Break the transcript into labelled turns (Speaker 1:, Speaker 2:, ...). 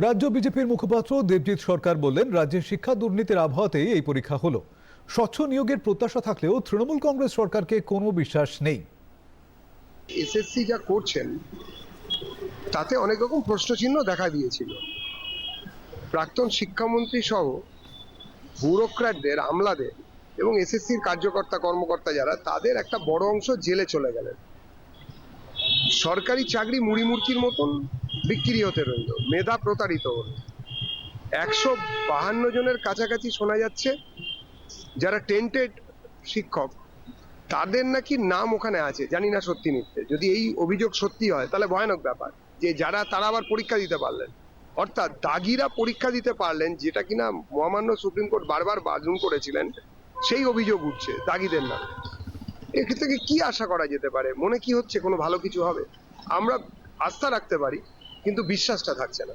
Speaker 1: রাজ্য বিজেপির মুখপাত্র দেবজিৎ সরকার বললেন, রাজ্যের শিক্ষা দুর্নীতির আবহাওয়াতেই এই পরীক্ষা হলো। স্বচ্ছ নিয়োগের প্রত্যাশা থাকলেও তৃণমূল কংগ্রেস সরকারকে কোনো বিশ্বাস নেই।
Speaker 2: এসএসসি যা করছেন, তাতে অনেক রকম প্রশ্নচিহ্ন দেখা দিয়েছিল। প্রাক্তন শিক্ষামন্ত্রী সহ ব্যুরোক্র্যাটদের, আমলাদের এবং এসএসসির কার্যকর্তা, কর্মকর্তা যারা, তাদের একটা বড় অংশ জেলে চলে গেলেন। সরকারি চাকরি মুড়িমুড়কির মতন বিক্রি হতে রইল, মেধা প্রতারিত হল। একশো বাহান্ন জনের কাছাকাছি শোনা যাচ্ছে, যারা টেন্টেড শিক্ষক, তাদের নাকি নাম ওখানে আছে, জানি না সত্যি মিথ্যে। যদি এই অভিযোগ সত্যি হয়, তাহলে ভয়ানক ব্যাপার, যে যারা, তারা আবার পরীক্ষা দিতে পারলেন। অর্থাৎ দাগিরা পরীক্ষা দিতে পারলেন, যেটা কিনা মহামান্য সুপ্রিম কোর্ট বারবার বারণ করেছিলেন, সেই অভিযোগ উঠছে দাগিদের নামে। এক্ষেত্রে কি আশা করা যেতে পারে? মনে কি হচ্ছে কোনো ভালো কিছু হবে? আমরা আস্থা রাখতে পারি কিন্তু বিশ্বাসটা থাকছে না।